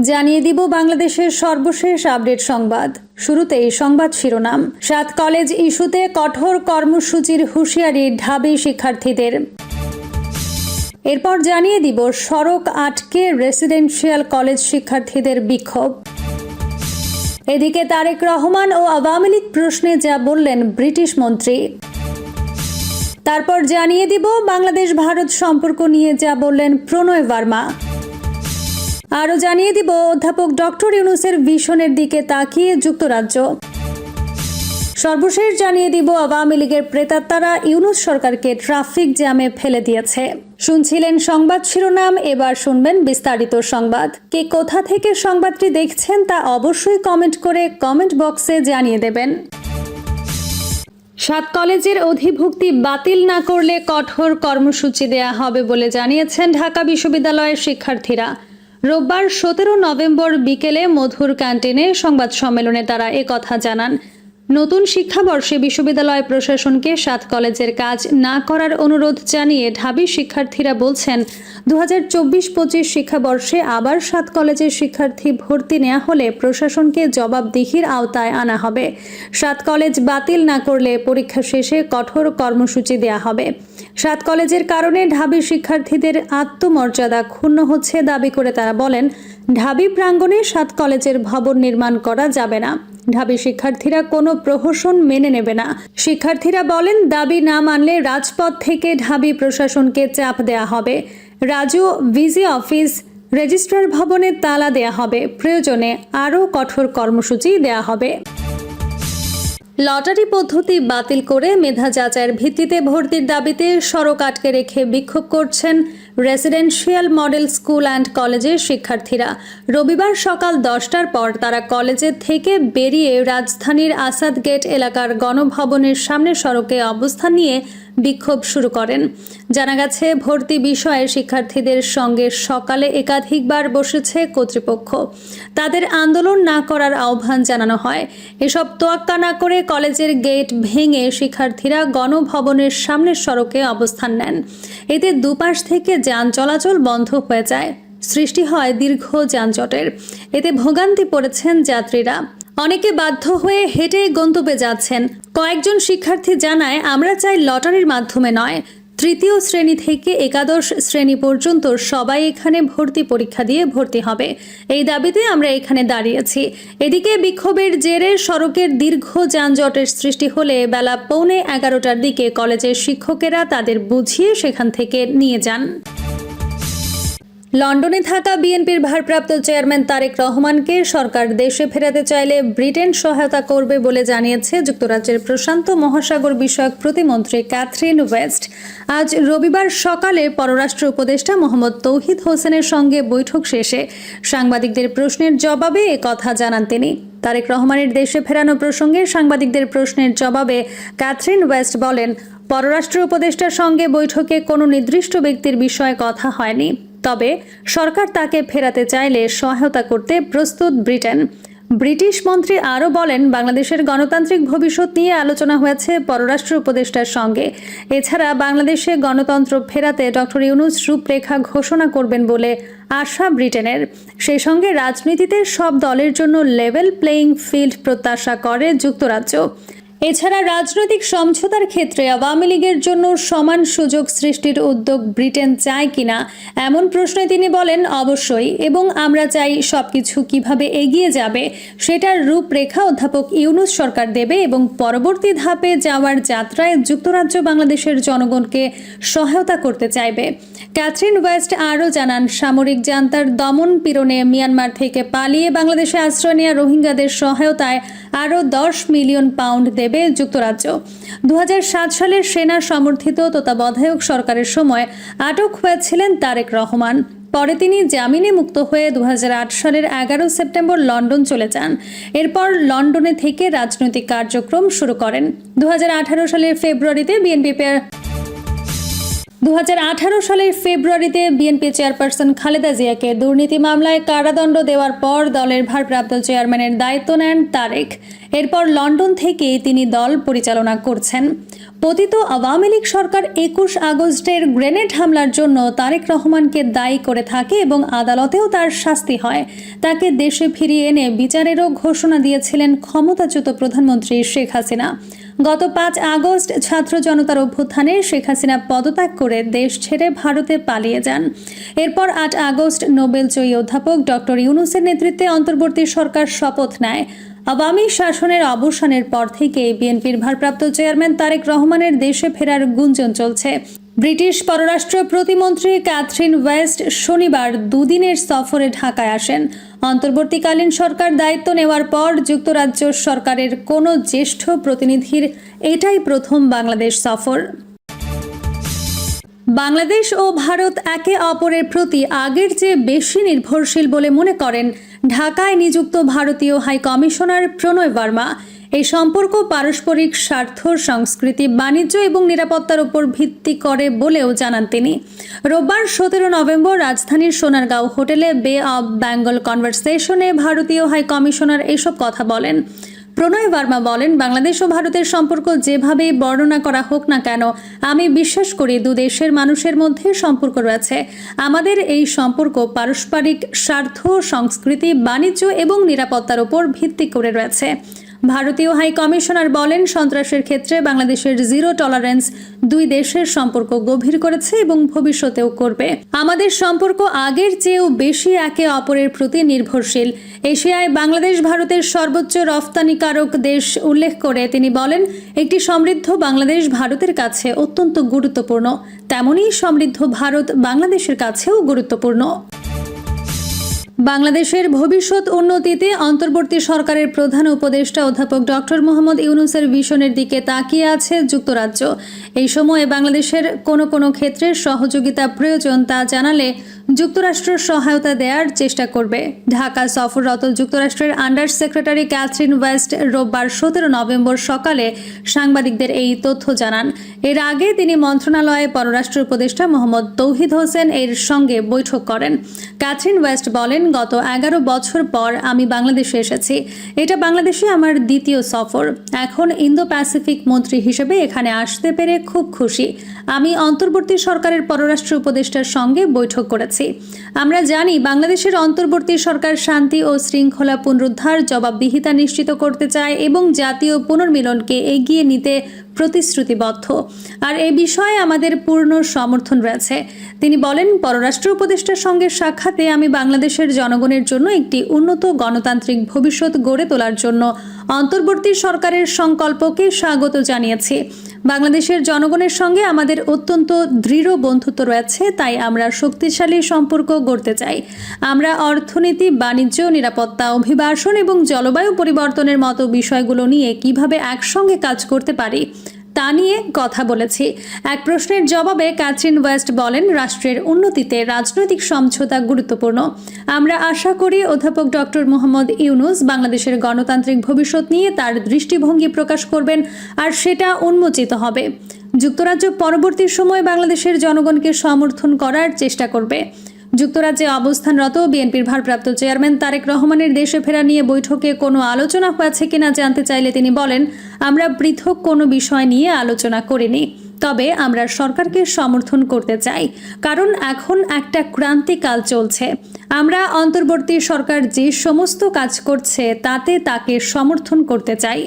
জানিয়ে দিব বাংলাদেশের সর্বশেষ আপডেট সংবাদ। শুরুতেই সংবাদ শিরোনাম। সাত কলেজ ইস্যুতে কঠোর কর্মসূচির হুঁশিয়ারি ঢাবি শিক্ষার্থীদের। এরপর জানিয়ে দিব সড়ক আটকে রেসিডেন্সিয়াল কলেজ শিক্ষার্থীদের বিক্ষোভ। এদিকে তারেক রহমান ও আওয়ামী লীগ প্রশ্নে যা বললেন ব্রিটিশ মন্ত্রী। তারপর জানিয়ে দিব বাংলাদেশ ভারত সম্পর্ক নিয়ে যা বললেন প্রণয় বার্মা আরও জানিয়ে দিব, অধ্যাপক ডক্টর ইউনুসের ভিশনের দিকে তাকিয়ে যুক্তরাজ্য। সর্বশেষ জানিয়ে দিব, আওয়ামী লীগের প্রেতাত্মারা ইউনুস সরকারকে ট্রাফিক জ্যামে ফেলে দিয়েছে। শুনছিলেন সংবাদ শিরোনাম, এবার শুনবেন বিস্তারিত সংবাদ। কে কোথা থেকে সংবাদটি দেখছেন তা অবশ্যই কমেন্ট করে কমেন্ট বক্সে জানিয়ে দেবেন। সাত কলেজের অধিভুক্তি বাতিল না করলে কঠোর কর্মসূচি দেয়া হবে বলে জানিয়েছেন ঢাকা বিশ্ববিদ্যালয়ের শিক্ষার্থীরা। রোববার সতেরো নভেম্বর বিকেলে মধুর ক্যান্টিনে সংবাদ সম্মেলনে তারা কথা জানান। নতুন শিক্ষাবর্ষে বিশ্ববিদ্যালয় প্রশাসনকে সাত কলেজের কাজ না করার অনুরোধ জানিয়ে ঢাবি শিক্ষার্থীরা বলছেন দু হাজার চব্বিশ পঁচিশ শিক্ষাবর্ষে আবার সাত কলেজের শিক্ষার্থী ভর্তি নেওয়া হলে প্রশাসনকে জবাবদিহির আওতায় আনা হবে। সাত কলেজ বাতিল না করলে পরীক্ষা শেষে কঠোর কর্মসূচি দেয়া হবে। সাত কলেজের কারণে ঢাবি শিক্ষার্থীদের আত্মমর্যাদা ক্ষুণ্ণ হচ্ছে দাবি করে তারা বলেন, ঢাবি প্রাঙ্গণে সাত কলেজের ভবন নির্মাণ করা যাবে না। ঢাবি শিক্ষার্থীরা কোনো প্রহসন মেনে নেবে না। শিক্ষার্থীরা বলেন, দাবি না মানলে রাজপথ থেকে ঢাবি প্রশাসনকে চাপ দেয়া হবে। রাজু ভিজি অফিস, রেজিস্ট্রার ভবনে তালা দেয়া হবে। প্রয়োজনে আরও কঠোর কর্মসূচি দেয়া হবে। লটারি পদ্ধতি বাতিল করে মেধা যাচাইয়ের ভিত্তিতে ভর্তির দাবিতে সড়ক আটকে রেখে বিক্ষোভ করছেন রেসিডেন্সিয়াল মডেল স্কুল অ্যান্ড কলেজের শিক্ষার্থীরা। রবিবার সকাল দশটার পর তারা কলেজে থেকে বেরিয়ে রাজধানীর আসাদ গেট এলাকার গণভবনের সামনে সড়কে অবস্থান নিয়ে বিক্ষোভ শুরু করেন। জানা গেছে, ভর্তি বিষয়ে শিক্ষার্থীদের সঙ্গে সকালে একাধিকবার বসেছে কর্তৃপক্ষ। তাদের আন্দোলন না করার আহ্বান জানানো হয়। এসব তোয়াক্কা না করে কলেজের গেট ভেঙে শিক্ষার্থীরা গণভবনের সামনের সড়কে অবস্থান নেন। এতে দুপাশ থেকে যান চলাচল বন্ধ হয়ে যায়। সৃষ্টি হয় দীর্ঘ যানজটের। এতে ভোগান্তি পড়েছেন যাত্রীরা। অনেকে বাধ্য হয়ে হেঁটে গন্তব্যে যাচ্ছেন। কয়েকজন শিক্ষার্থী জানায়, আমরা চাই লটারির মাধ্যমে নয়, তৃতীয় শ্রেণি থেকে একাদশ শ্রেণি পর্যন্ত সবাই এখানে ভর্তি পরীক্ষা দিয়ে ভর্তি হবে। এই দাবিতে আমরা এখানে দাঁড়িয়েছি। এদিকে বিক্ষোভের জেরে সড়কের দীর্ঘ যানজটের সৃষ্টি হলে বেলা পৌনে এগারোটার দিকে কলেজের শিক্ষকেরা তাদের বুঝিয়ে সেখান থেকে নিয়ে যান। লন্ডনে থাকা বিএনপির ভারপ্রাপ্ত চেয়ারম্যান তারেক রহমানকে সরকার দেশে ফেরাতে চাইলে ব্রিটেন সহায়তা করবে বলে জানিয়েছে যুক্তরাজ্যের প্রশান্ত মহাসাগর বিষয়ক প্রতিমন্ত্রী ক্যাথরিন ওয়েস্ট। আজ রবিবার সকালে পররাষ্ট্র উপদেষ্টা মোহাম্মদ তৌহিদ হোসেনের সঙ্গে বৈঠক শেষে সাংবাদিকদের প্রশ্নের জবাবে কথা জানান তিনি। তারেক রহমানের দেশে ফেরানো প্রসঙ্গে সাংবাদিকদের প্রশ্নের জবাবে ক্যাথরিন ওয়েস্ট বলেন, পররাষ্ট্র উপদেষ্টার সঙ্গে বৈঠকে কোনো নির্দিষ্ট ব্যক্তির বিষয়ে কথা হয়নি। তবে সরকার তাকে ফেরাতে চাইলে সহায়তা করতে প্রস্তুত ব্রিটেন। ব্রিটিশ মন্ত্রী আরও বলেন, বাংলাদেশের গণতান্ত্রিক ভবিষ্যৎ নিয়ে আলোচনা হয়েছে পররাষ্ট্র উপদেষ্টার সঙ্গে। এছাড়া বাংলাদেশে গণতন্ত্র ফেরাতে ডক্টর ইউনুস রূপরেখা ঘোষণা করবেন বলে আশা ব্রিটেনের। সেই সঙ্গে রাজনীতিতে সব দলের জন্য লেভেল প্লেয়িং ফিল্ড প্রত্যাশা করে যুক্তরাজ্য। এছাড়া রাজনৈতিক সমঝোতার ক্ষেত্রে আওয়ামী লীগের জন্য সমান সুযোগ সৃষ্টির উদ্যোগ ব্রিটেন চায় কিনা, এমন প্রশ্নে তিনি বলেন, অবশ্যই। এবং আমরা চাই সবকিছু কীভাবে এগিয়ে যাবে, সেটার রূপরেখা অধ্যাপক ইউনুস সরকার দেবে এবং পরবর্তী ধাপে যাওয়ার যাত্রায় যুক্তরাজ্য বাংলাদেশের জনগণকে সহায়তা করতে চাইবে। ক্যাথরিন ওয়েস্ট আরও জানান, সামরিক জান্তার দমন পীড়নে মিয়ানমার থেকে পালিয়ে বাংলাদেশে আশ্রয় নেওয়া রোহিঙ্গাদের সহায়তায় আরও দশ মিলিয়ন পাউন্ড দেবে। যুক্তরাজ্য। দু সালের সেনা সমর্থিত তত্ত্বাবধায়ক সরকারের সময় আটক হয়েছিলেন তারেক রহমান। পরে তিনি জামিনে মুক্ত হয়ে দু হাজার আট সালের এগারো সেপ্টেম্বর লন্ডন চলে যান। এরপর লন্ডনে থেকে রাজনৈতিক কার্যক্রম শুরু করেন। দু হাজার আঠারো সালের ফেব্রুয়ারিতে বিএনপি দুহাজার আঠারো সালের ফেব্রুয়ারিতে বিএনপি চেয়ারপারসন খালেদা জিয়াকে দুর্নীতি মামলায় কারাদণ্ড দেওয়ার পর দলের ভারপ্রাপ্ত চেয়ারম্যানের দায়িত্ব নেন তারেক। এরপর লন্ডন থেকে তিনি দল পরিচালনা করছেন। পতিত আওয়ামী লীগ সরকার একুশ আগস্টের গ্রেনেড হামলার জন্য তারেক রহমানকে দায়ী করে থাকে এবং আদালতেও তার শাস্তি হয়। তাকে দেশে ফিরিয়ে এনে বিচারেরও ঘোষণা দিয়েছিলেন ক্ষমতাচ্যুত প্রধানমন্ত্রী শেখ হাসিনা। গত পাঁচ আগস্ট ছাত্র জনতার অভ্যুত্থানে শেখ হাসিনা পদত্যাগ করে দেশ ছেড়ে ভারতে পালিয়ে যান। এরপর আট আগস্ট নোবেল নোবেলজয়ী অধ্যাপক ডক্টর ইউনুসের নেতৃত্বে অন্তর্বর্তী সরকার শপথ নেয়। আওয়ামী শাসনের অবসানের পর থেকে বিএনপির ভারপ্রাপ্ত চেয়ারম্যান তারেক রহমানের দেশে ফেরার গুঞ্জন চলছে। ব্রিটিশ পররাষ্ট্র প্রতিমন্ত্রী ক্যাথরিন ওয়েস্ট শনিবার দুদিনের সফরে ঢাকায় আসেন। অন্তর্বর্তীকালীন সরকার দায়িত্ব নেওয়ার পর যুক্তরাজ্য সরকারের কোনো জ্যেষ্ঠ প্রতিনিধির এটাই প্রথম বাংলাদেশ সফর। বাংলাদেশ ও ভারত একে অপরের প্রতি আগের চেয়ে বেশি নির্ভরশীল বলে মনে করেন ঢাকায় নিযুক্ত ভারতীয় হাই কমিশনার প্রণয় বর্মা। এই সম্পর্ক পারস্পরিক স্বার্থ, সংস্কৃতি, বাণিজ্য এবং নিরাপত্তার উপর ভিত্তি করে বলেও জানান তিনি। রোববার সতেরো নভেম্বর রাজধানীর সোনারগাঁও হোটেলে বে অব বেঙ্গল কনভারসেশনে ভারতীয় হাই কমিশনার এসব কথা বলেন। প্রণয় বার্মা বলেন, বাংলাদেশ ও ভারতের সম্পর্ক যেভাবে বর্ণনা করা হোক না কেন, আমি বিশ্বাস করি দু দেশের মানুষের মধ্যে সম্পর্ক রয়েছে। আমাদের এই সম্পর্ক পারস্পরিক স্বার্থ, সংস্কৃতি, বাণিজ্য এবং নিরাপত্তার উপর ভিত্তি করে রয়েছে। ভারতীয় হাই কমিশনার বলেন, সন্ত্রাসের ক্ষেত্রে বাংলাদেশের জিরো টলারেন্স দুই দেশের সম্পর্ক গভীর করেছে এবং ভবিষ্যতেও করবে। আমাদের সম্পর্ক আগের চেয়েও বেশি একে অপরের প্রতি নির্ভরশীল। এশিয়ায় বাংলাদেশ ভারতের সর্বোচ্চ রফতানিকারক দেশ উল্লেখ করে তিনি বলেন, একটি সমৃদ্ধ বাংলাদেশ ভারতের কাছে অত্যন্ত গুরুত্বপূর্ণ। তেমনই সমৃদ্ধ ভারত বাংলাদেশের কাছেও গুরুত্বপূর্ণ। বাংলাদেশের ভবিষ্যৎ উন্নতিতে অন্তর্বর্তী সরকারের প্রধান উপদেষ্টা অধ্যাপক ডক্টর মোহাম্মদ ইউনুসের ভিশনের দিকে তাকিয়ে আছে যুক্তরাজ্য। এই সময়ে বাংলাদেশের কোনো কোনো ক্ষেত্রে সহযোগিতা প্রয়োজন তা জানালে যুক্তরাষ্ট্র সহায়তা দেওয়ার চেষ্টা করবে। ঢাকা সফররত যুক্তরাষ্ট্রের আন্ডার সেক্রেটারি ক্যাথরিন ওয়েস্ট রোববার সতেরো নভেম্বর সকালে সাংবাদিকদের এই তথ্য জানান। এর আগে তিনি মন্ত্রণালয়ে পররাষ্ট্র উপদেষ্টা মোহাম্মদ তৌহিদ হোসেন এর সঙ্গে বৈঠক করেন। ক্যাথরিন ওয়েস্ট বলেন, গত এগারো বছর পর আমি বাংলাদেশে এসেছি। এটা বাংলাদেশে আমার দ্বিতীয় সফর। এখন ইন্দো প্যাসিফিক মন্ত্রী হিসেবে এখানে আসতে পেরে খুব খুশি। আমি অন্তর্বর্তী সরকারের পররাষ্ট্র উপদেষ্টার সঙ্গে বৈঠক করেছি। আমরা জানি বাংলাদেশের অন্তর্বর্তী সরকার শান্তি ও শৃঙ্খলা পুনরুদ্ধার জবাববিহিতা নিশ্চিত করতে চায় এবং জাতীয় পুনর্মিলনকে এগিয়ে নিতে প্রতিশ্রুতিবদ্ধ। আর এ বিষয়ে আমাদের পূর্ণ সমর্থন রয়েছে। তিনি বলেন, পররাষ্ট্র উপদেষ্টার সঙ্গে সাক্ষাতে আমি বাংলাদেশের জনগণের জন্য একটি উন্নত গণতান্ত্রিক ভবিষ্যৎ গড়ে তোলার জন্য অন্তর্বর্তী সরকারের সংকল্পকে স্বাগত জানিয়েছে। বাংলাদেশের জনগণের সঙ্গে আমাদের অত্যন্ত দৃঢ় বন্ধুত্ব রয়েছে, তাই আমরা শক্তিশালী সম্পর্ক গড়তে চাই। আমরা অর্থনীতি, বাণিজ্য, নিরাপত্তা, অভিবাসন এবং জলবায়ু পরিবর্তনের মতো বিষয়গুলো নিয়ে কীভাবে একসঙ্গে কাজ করতে পারি তা নিয়ে কথা বলেছি। এক প্রশ্নের জবাবে ক্যাথরিন ওয়েস্ট বলেন, রাষ্ট্রের উন্নতিতে রাজনৈতিক সমঝোতা গুরুত্বপূর্ণ। আমরা আশা করি অধ্যাপক ডক্টর মোহাম্মদ ইউনুস বাংলাদেশের গণতান্ত্রিক ভবিষ্যৎ নিয়ে তার দৃষ্টিভঙ্গি প্রকাশ করবেন আর সেটা উন্মোচিত হবে। যুক্তরাজ্য পরবর্তী সময়ে বাংলাদেশের জনগণকে সমর্থন করার চেষ্টা করবে। যুক্তরাজ্যে অবস্থানরত বিএনপির ভারপ্রাপ্ত চেয়ারম্যান তারেক রহমানের দেশে ফেরা নিয়ে বৈঠকে কোনো আলোচনা হয়েছে কিনা জানতে চাইলে তিনি বলেন, আমরা পৃথক কোনো বিষয় নিয়ে আলোচনা করিনি, তবে আমরা সরকারকে সমর্থন করতে চাই, কারণ এখন একটা ক্রান্তিকাল চলছে। আমরা অন্তর্বর্তী সরকার যে সমস্ত কাজ করছে, তাতে তাকে সমর্থন করতে চাই।